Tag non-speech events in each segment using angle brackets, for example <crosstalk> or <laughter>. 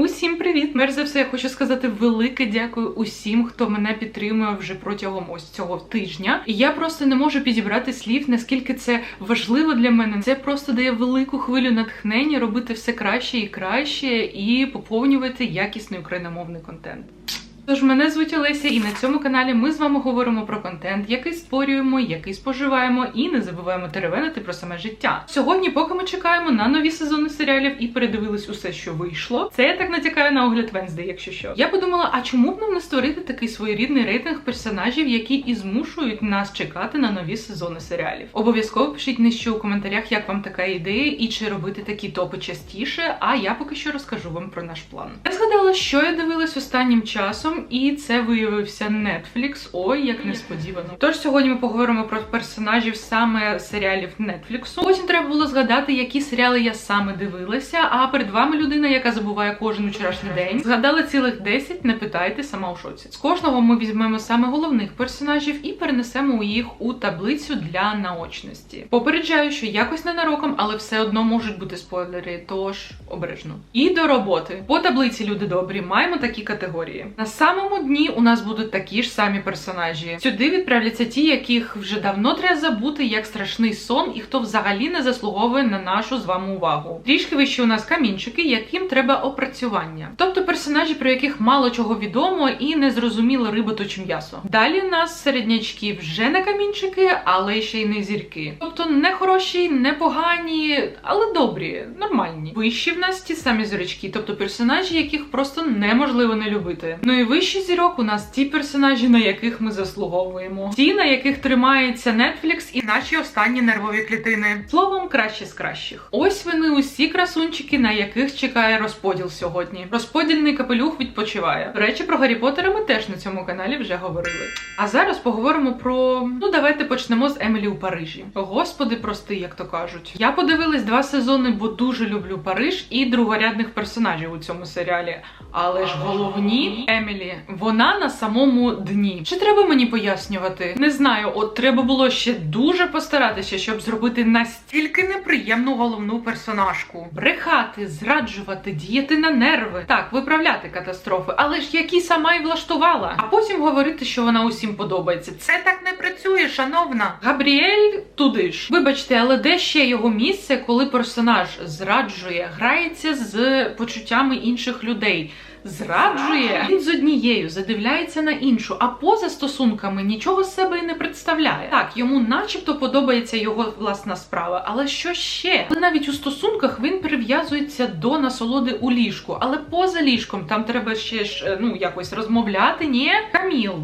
Усім привіт! Перш за все, я хочу сказати велике дякую усім, хто мене підтримує вже протягом ось цього тижня. І я просто не можу підібрати слів, наскільки це важливо для мене. Це просто дає велику хвилю натхнення робити все краще і краще, і поповнювати якісний україномовний контент. Тож мене звуть Олеся, і на цьому каналі ми з вами говоримо про контент, який створюємо, який споживаємо, і не забуваємо теревенити про саме життя. Сьогодні, поки ми чекаємо на нові сезони серіалів і передивились усе, що вийшло. Це я так натякаю на огляд Венздей, якщо що. Я подумала, а чому б нам не створити такий своєрідний рейтинг персонажів, які і змушують нас чекати на нові сезони серіалів? Обов'язково пишіть нижче у коментарях, як вам така ідея, і чи робити такі топи частіше. А я поки що розкажу вам про наш план. Я згадала, що я дивилась останнім часом, і це виявився Netflix. Ой, як несподівано. Тож сьогодні ми поговоримо про персонажів саме серіалів Netflix. Потім треба було згадати, які серіали я саме дивилася. А перед вами людина, яка забуває кожен вчорашній день. Згадала цілих 10, не питайте, сама у шоці. З кожного ми візьмемо саме головних персонажів і перенесемо їх у таблицю для наочності. Попереджаю, що якось ненароком, але все одно можуть бути спойлери, тож обережно. І до роботи. По таблиці люди добрі маємо такі категорії. На самому дні у нас будуть такі ж самі персонажі. Сюди відправляться ті, яких вже давно треба забути, як страшний сон, і хто взагалі не заслуговує на нашу з вами увагу. Трішки вище у нас камінчики, яким треба опрацювання. Тобто персонажі, про яких мало чого відомо і не зрозуміло то чи м'ясо. Далі у нас середнячки вже не камінчики, але ще й не зірки. Тобто не хороші, не погані, але добрі, нормальні. Вищі в нас ті самі зірочки, тобто персонажі, яких просто неможливо не любити. Ну і вище зірок у нас ті персонажі, на яких ми заслуговуємо, ті, на яких тримається Netflix і наші останні нервові клітини. Словом, краще з кращих. Ось вони усі красунчики, на яких чекає розподіл сьогодні. Розподільний капелюх відпочиває. Речі, про Гаррі Поттера ми теж на цьому каналі вже говорили. А зараз поговоримо про ну давайте почнемо з Емілі у Парижі. Господи, прости, як то кажуть. Я подивилась два сезони, бо дуже люблю Париж і другорядних персонажів у цьому серіалі. Але ж головні Емілі, вона на самому дні. Чи треба мені пояснювати? Не знаю, от треба було ще дуже постаратися, щоб зробити настільки неприємну головну персонажку. Брехати, зраджувати, діяти на нерви. Так, виправляти катастрофи, але ж які сама й влаштувала. А потім говорити, що вона усім подобається. Це так не працює, шановна. Габріель туди ж. Вибачте, але де ще його місце, коли персонаж зраджує, грається з почуттями інших людей. Зраджує він з однією, задивляється на іншу, а поза стосунками нічого з себе і не представляє. Так, йому, начебто, подобається його власна справа, але що ще? Але навіть у стосунках він прив'язується до насолоди у ліжку, але поза ліжком там треба ще ж е, ну якось розмовляти. Ні, Каміл.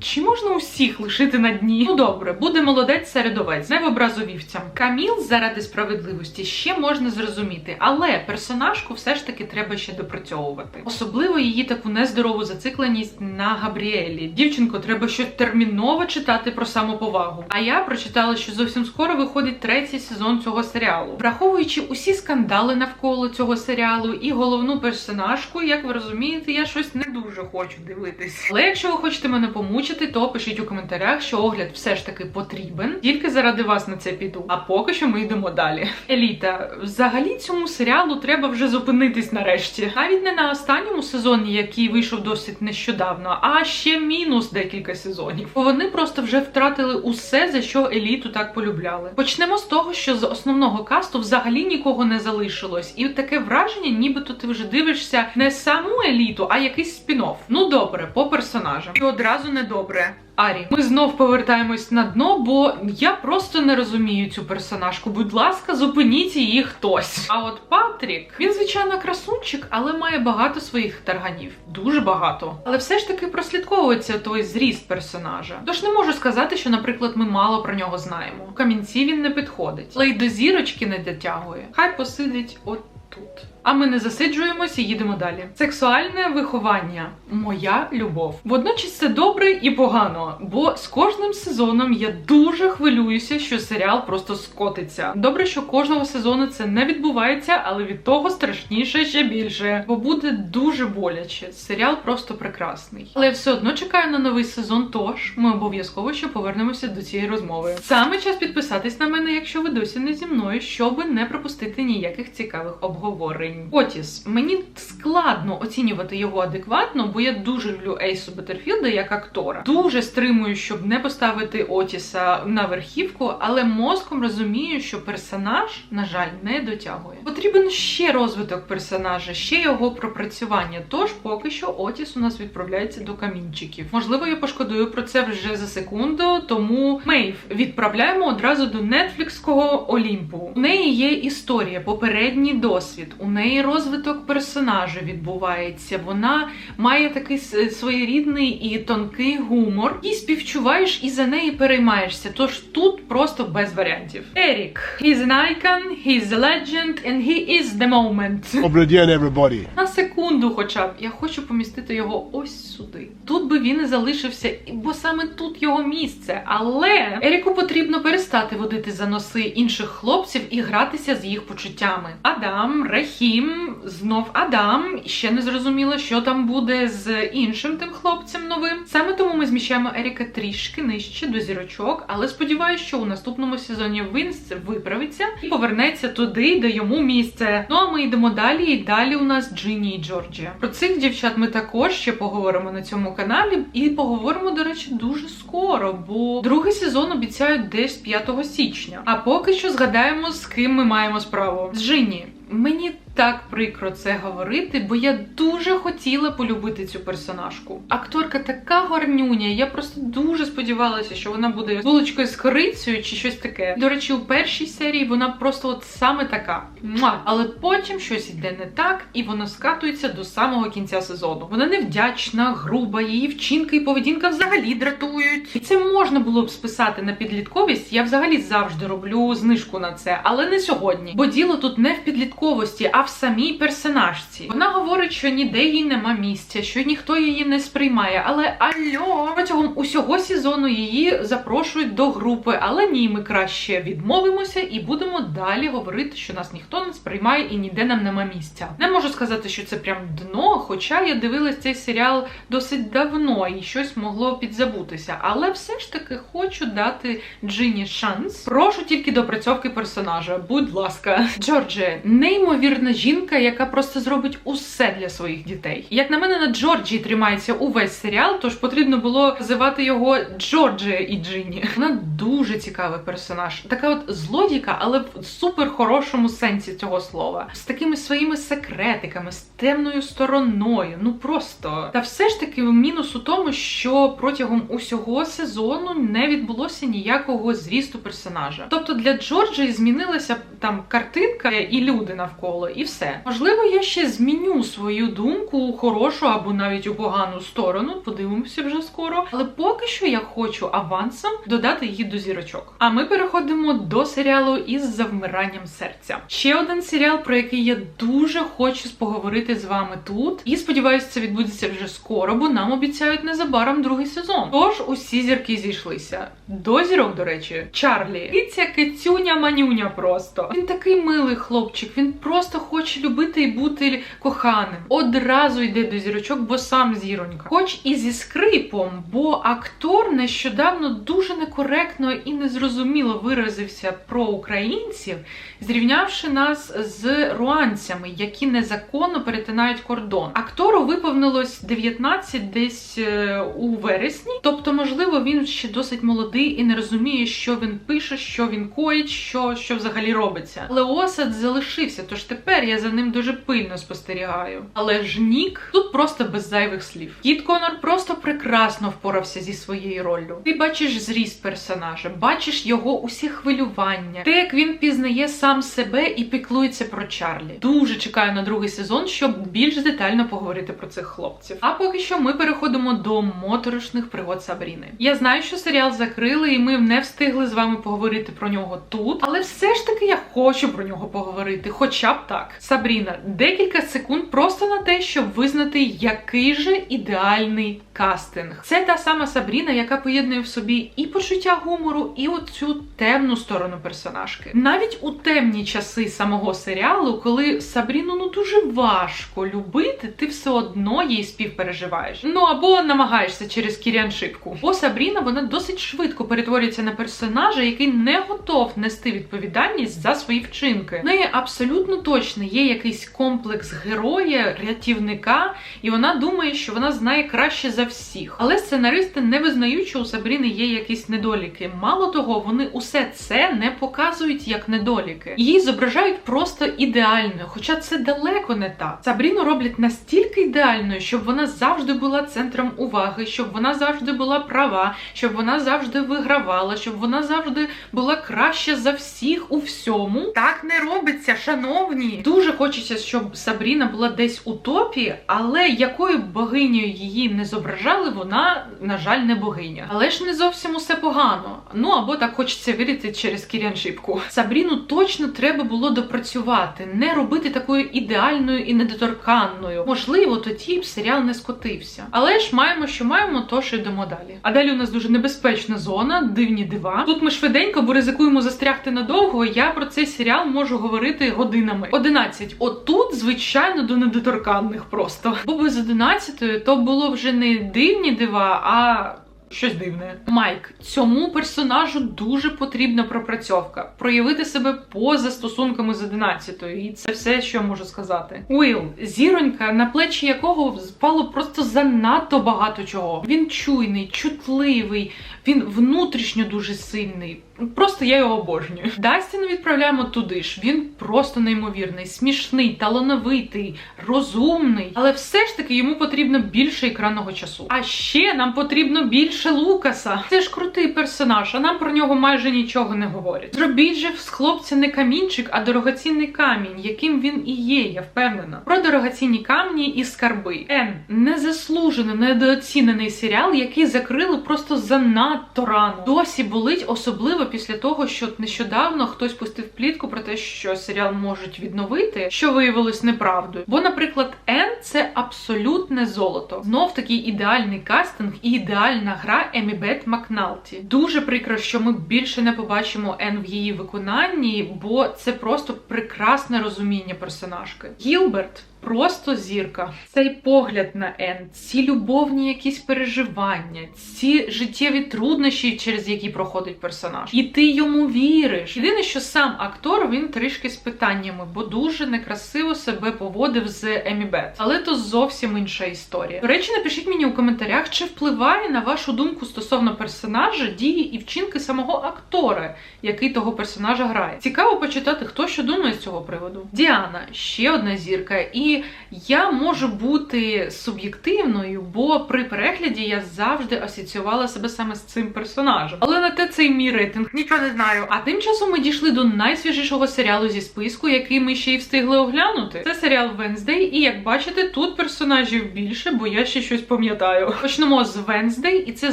Чи можна усіх лишити на дні? Ну добре, буде молодець середовець, не в образу вівцям. Каміл заради справедливості ще можна зрозуміти, але персонажку все ж таки треба ще допрацьовувати. Особливо її таку нездорову зацикленість на Габріелі. Дівчинко, треба щось терміново читати про самоповагу. А я прочитала, що зовсім скоро виходить третій сезон цього серіалу, враховуючи усі скандали навколо цього серіалу і головну персонажку, як ви розумієте, я щось не дуже хочу дивитись. Але якщо ви хочете мене помучити, то пишіть у коментарях, що огляд все ж таки потрібен. Тільки заради вас на це піду. А поки що ми йдемо далі. Еліта, взагалі цьому серіалу треба вже зупинитись нарешті. Навіть не на останньому сезоні, який вийшов досить нещодавно, а ще мінус декілька сезонів. Бо вони просто вже втратили усе, за що еліту так полюбляли. Почнемо з того, що з основного касту взагалі нікого не залишилось, і таке враження, нібито ти вже дивишся не саму еліту, а якийсь спін-офф. Ну добре, по персонажам. І одразу недобре. Арі, ми знов повертаємось на дно, бо я просто не розумію цю персонажку. Будь ласка, зупиніть її хтось. А от Патрік, він звичайно красунчик, але має багато своїх тарганів. Дуже багато. Але все ж таки прослідковується той зріст персонажа. Тож не можу сказати, що, наприклад, ми мало про нього знаємо. У камінці він не підходить, але й до зірочки не дотягує. Хай посидить от тут. А ми не засиджуємося їдемо далі. Сексуальне виховання моя любов. Водночас це добре і погано, бо з кожним сезоном я дуже хвилююся, що серіал просто скотиться. Добре, що кожного сезону це не відбувається, але від того страшніше ще більше. Бо буде дуже боляче. Серіал просто прекрасний. Але я все одно чекаю на новий сезон. Тож ми обов'язково ще повернемося до цієї розмови. Саме час підписатись на мене, якщо ви досі не зі мною, щоб не пропустити ніяких цікавих обговорень. Рівень. Отіс, мені складно оцінювати його адекватно, бо я дуже люблю Ейсу Беттерфілда як актора. Дуже стримую, щоб не поставити Отіса на верхівку, але мозком розумію, що персонаж, на жаль, не дотягує. Потрібен ще розвиток персонажа, ще його пропрацювання. Тож поки що Отіс у нас відправляється до камінчиків. Можливо, я пошкодую про це вже за секунду, тому Мейв відправляємо одразу до нетфлікського Олімпу. У неї є історія, попередній досвід. У неї розвиток персонажа відбувається. Вона має такий своєрідний і тонкий гумор, і співчуваєш і за неї переймаєшся. Тож тут просто без варіантів. Ерік, he's an icon, he's a legend, and he is the moment. Oblivion, everybody. На секунду, хоча б я хочу помістити його ось сюди. Тут би він і залишився, бо саме тут його місце. Але Еріку потрібно перестати водити за носи інших хлопців і гратися з їх почуттями. Адам, Рахім, знов Адам. Ще не зрозуміло, що там буде з іншим тим хлопцем новим. Саме тому ми зміщаємо Еріка трішки нижче до зірочок, але сподіваюся, що у наступному сезоні він виправиться і повернеться туди, де йому місце. Ну а ми йдемо далі, і далі у нас Джині і Джорджія. Про цих дівчат ми також ще поговоримо на цьому каналі, і поговоримо, до речі, дуже скоро, бо другий сезон обіцяють десь 5 січня. А поки що згадаємо, з ким ми маємо справу. З Джині. Мені так прикро це говорити, бо я дуже хотіла полюбити цю персонажку. Акторка така гарнюня. Я просто дуже сподівалася, що вона буде булочкою з корицею чи щось таке. До речі, у першій серії вона просто от саме така. Муа! Але потім щось йде не так, і воно скатується до самого кінця сезону. Вона невдячна, груба, її вчинки і поведінка взагалі дратують. І це можна було б списати на підлітковість. Я взагалі завжди роблю знижку на це, але не сьогодні. Бо діло тут не в підлітковості, а в самій персонажці. Вона говорить, що ніде їй нема місця, що ніхто її не сприймає. Але альо, протягом усього сезону її запрошують до групи. Але ні, ми краще відмовимося і будемо далі говорити, що нас ніхто не сприймає і ніде нам нема місця. Не можу сказати, що це прям дно, хоча я дивилась цей серіал досить давно і щось могло підзабутися. Але все ж таки хочу дати Джині шанс. Прошу тільки допрацьовки персонажа. Будь ласка, Джордже, неймовірна жінка, яка просто зробить усе для своїх дітей. Як на мене, на Джорджі тримається увесь серіал, тож потрібно було називати його Джорджія і Джині. Вона дуже цікавий персонаж, така от злодійка, але в супер хорошому сенсі цього слова, з такими своїми секретиками, з темною стороною. Ну просто та все ж таки мінус у тому, що протягом усього сезону не відбулося ніякого зрісту персонажа. Тобто для Джорджії змінилася там картинка і люди навколо, і все. Можливо, я ще зміню свою думку у хорошу або навіть у погану сторону. Подивимося вже скоро. Але поки що я хочу авансом додати її до зірочок. А ми переходимо до серіалу із завмиранням серця. Ще один серіал, про який я дуже хочу поговорити з вами тут. І сподіваюся, це відбудеться вже скоро, бо нам обіцяють незабаром другий сезон. Тож усі зірки зійшлися. До зірок, до речі, Чарлі. І ця кицюня манюня просто. Він такий милий хлопчик. Він просто хоче любити і бути коханим. Одразу йде до зірочок, бо сам зіронька. Хоч і зі скрипом, бо актор нещодавно дуже некоректно і незрозуміло виразився про українців, зрівнявши нас з руанцями, які незаконно перетинають кордон. Актору виповнилось 19 десь е, у вересні, тобто, можливо, він ще досить молодий і не розуміє, що він пише, що він коїть, що, що взагалі робиться. Але осад залишився, тож тепер я за ним дуже пильно спостерігаю. Але ж Нік тут просто без зайвих слів. Кіт Конор просто прекрасно впорався зі своєю роллю. Ти бачиш зріст персонажа, бачиш його усі хвилювання, те, як він пізнає сам себе і піклується про Чарлі. Дуже чекаю на другий сезон, щоб більш детально поговорити про цих хлопців. А поки що ми переходимо до моторошних пригод Сабріни. Я знаю, що серіал закрили, і ми не встигли з вами поговорити про нього тут, але все ж таки я хочу про нього поговорити, хоча б так. Сабріна, декілька секунд просто на те, щоб визнати, який же ідеальний кастинг. Це та сама Сабріна, яка поєднує в собі і почуття гумору, і оцю темну сторону персонажки. Навіть у темні часи самого серіалу, коли Сабріну ну дуже важко любити, ти все одно її співпереживаєш. Ну або намагаєшся через кіряншипку. Бо Сабріна вона досить швидко перетворюється на персонажа, який не готов нести відповідальність за свої вчинки. Неї абсолютно точно точно є якийсь комплекс героя, рятівника, і вона думає, що вона знає краще за всіх. Але сценаристи не визнають, що у Сабріни є якісь недоліки. Мало того, вони усе це не показують як недоліки. Її зображають просто ідеальною, хоча це далеко не так. Сабріну роблять настільки ідеальною, щоб вона завжди була центром уваги, щоб вона завжди була права, щоб вона завжди вигравала, щоб вона завжди була краще за всіх у всьому. Так не робиться, шановні. Дуже хочеться, щоб Сабріна була десь у топі, але якою богинею її не зображали, вона, на жаль, не богиня. Але ж не зовсім усе погано. Ну або так хочеться вірити через кіряншипку. Сабріну точно треба було допрацювати, не робити такою ідеальною і недоторканною. Можливо, тоді б серіал не скотився. Але ж маємо, що маємо, тож йдемо далі. А далі у нас дуже небезпечна зона, дивні дива. Тут ми швиденько, бо ризикуємо застрягти надовго. Я про цей серіал можу говорити годинами. 11. Отут, звичайно, до недоторканних просто. Бо без 11 то було вже не дивні дива, а. Щось дивне. Майк, цьому персонажу дуже потрібна пропрацьовка. Проявити себе поза стосунками з 11-ю. І це все, що я можу сказати. Уіл, зіронька, на плечі якого впало просто занадто багато чого. Він чуйний, чутливий, він внутрішньо дуже сильний. Просто я його обожнюю. Дастіна відправляємо туди ж. Він просто неймовірний, смішний, талановитий, розумний. Але все ж таки йому потрібно більше екранного часу. А ще нам потрібно більше Лукаса. Це ж крутий персонаж, а нам про нього майже нічого не говорять. Зробіть же з хлопця не камінчик, а дорогоцінний камінь, яким він і є, я впевнена. Про дорогоцінні камні і скарби. Ен незаслужено недооцінений серіал, який закрили просто занадто рано. Досі болить особливо після того, що нещодавно хтось пустив плітку про те, що серіал можуть відновити, що виявилось неправдою. Бо, наприклад, Ен це абсолютне золото. Знов такий ідеальний кастинг і ідеальна гра Емі Бет Макналті. Дуже прикро, що ми більше не побачимо Ен в її виконанні, бо це просто прекрасне розуміння персонажки. Гілберт. Просто зірка. Цей погляд на Ен, ці любовні якісь переживання, ці життєві труднощі, через які проходить персонаж. І ти йому віриш. Єдине, що сам актор він трішки з питаннями, бо дуже некрасиво себе поводив з Емі Бет. Але то зовсім інша історія. До речі, напишіть мені у коментарях, чи впливає на вашу думку стосовно персонажа, дії і вчинки самого актора, який того персонажа грає. Цікаво почитати, хто що думає з цього приводу. Діана ще одна зірка. І я можу бути суб'єктивною, бо при перегляді я завжди асоціювала себе саме з цим персонажем. Але на те цей мій рейтинг нічого не знаю. А тим часом ми дійшли до найсвіжішого серіалу зі списку, який ми ще й встигли оглянути. Це серіал Венздей, і як бачите, тут персонажів більше, бо я ще щось пам'ятаю. Почнемо з Венздей, і це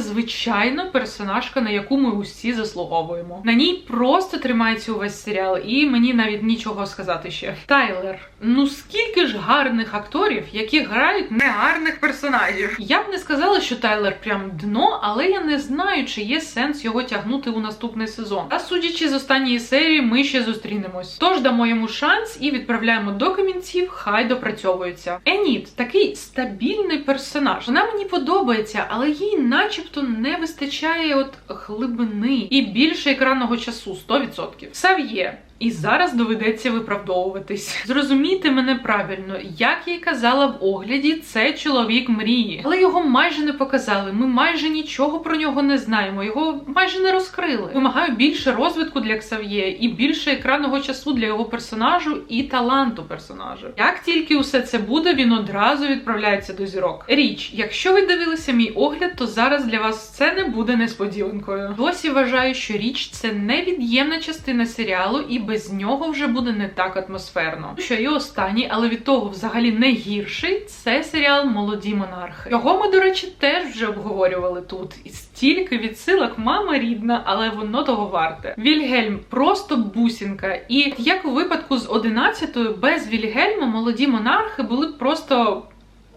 звичайно персонажка, на яку ми усі заслуговуємо. На ній просто тримається увесь серіал, і мені навіть нічого сказати ще. Тайлер, ну скільки ж гарних акторів, які грають негарних персонажів. Я б не сказала, що Тайлер прям дно, але я не знаю, чи є сенс його тягнути у наступний сезон. А судячи з останньої серії, ми ще зустрінемось. Тож дамо йому шанс і відправляємо до камінців, хай допрацьовується. Еніт такий стабільний персонаж. Вона мені подобається, але їй, начебто, не вистачає от глибини і більше екранного часу 100%. Сав'є. І зараз доведеться виправдовуватись. Зрозумійте мене правильно, як я й казала в огляді, це чоловік мрії, але його майже не показали. Ми майже нічого про нього не знаємо. Його майже не розкрили. Вимагаю більше розвитку для Ксав'є і більше екранного часу для його персонажу і таланту персонажа. Як тільки усе це буде, він одразу відправляється до зірок. Річ, якщо ви дивилися мій огляд, то зараз для вас це не буде несподіванкою. Досі вважаю, що річ це невід'ємна частина серіалу і без нього вже буде не так атмосферно. Що і останній, але від того взагалі не гірший, це серіал Молоді монархи. Його ми, до речі, теж вже обговорювали тут. І стільки відсилок, мама рідна, але воно того варте. Вільгельм просто бусінка. І як у випадку з 11-ю, без Вільгельма молоді монархи були просто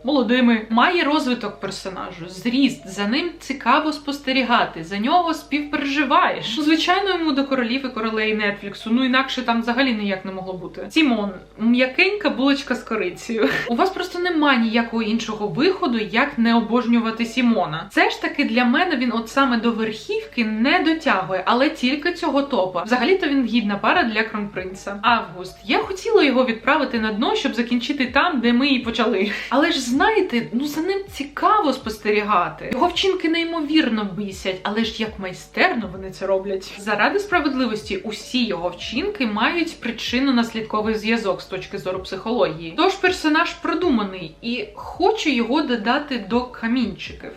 молодими. Має розвиток персонажу, зріст, за ним цікаво спостерігати, за нього співпереживаєш. Ну, Звичайно, йому до королів і королей Нетфліксу. Ну інакше там взагалі ніяк не могло бути. Сімон, м'якенька булочка з корицею. У вас просто немає ніякого іншого виходу, як не обожнювати Сімона. Це ж таки для мене він, от саме до верхівки, не дотягує, але тільки цього топа. Взагалі-то він гідна пара для кронпринца. Август. Я хотіла його відправити на дно, щоб закінчити там, де ми і почали. Але ж знаєте, ну за ним цікаво спостерігати. Його вчинки неймовірно бісять, але ж як майстерно вони це роблять. Заради справедливості, усі його вчинки мають причинно-наслідковий зв'язок з точки зору психології. Тож персонаж продуманий і хочу його додати до камінчиків.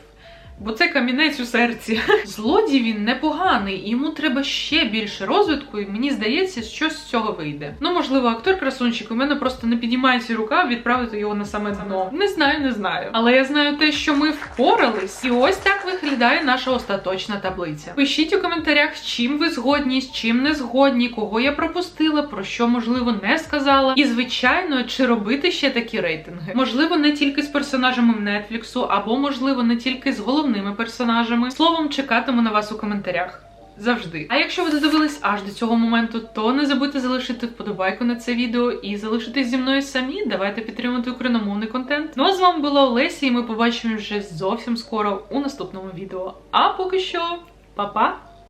Бо це камінець у серці. <laughs> Злодій він непоганий, йому треба ще більше розвитку, і мені здається, що з цього вийде. Ну, можливо, актор красунчик, у мене просто не піднімається рука відправити його на саме дно. Не знаю, не знаю. Але я знаю те, що ми впорались, і ось так виглядає наша остаточна таблиця. Пишіть у коментарях, чим ви згодні, з чим не згодні, кого я пропустила, про що можливо не сказала. І звичайно, чи робити ще такі рейтинги? Можливо, не тільки з персонажами Нетфліксу, або можливо не тільки з головними персонажами. Словом, чекатиму на вас у коментарях. Завжди. А якщо ви додивились аж до цього моменту, то не забудьте залишити вподобайку на це відео і залишитись зі мною самі. Давайте підтримати україномовний контент. Ну а з вами була Олеся, і ми побачимо вже зовсім скоро у наступному відео. А поки що, па-па!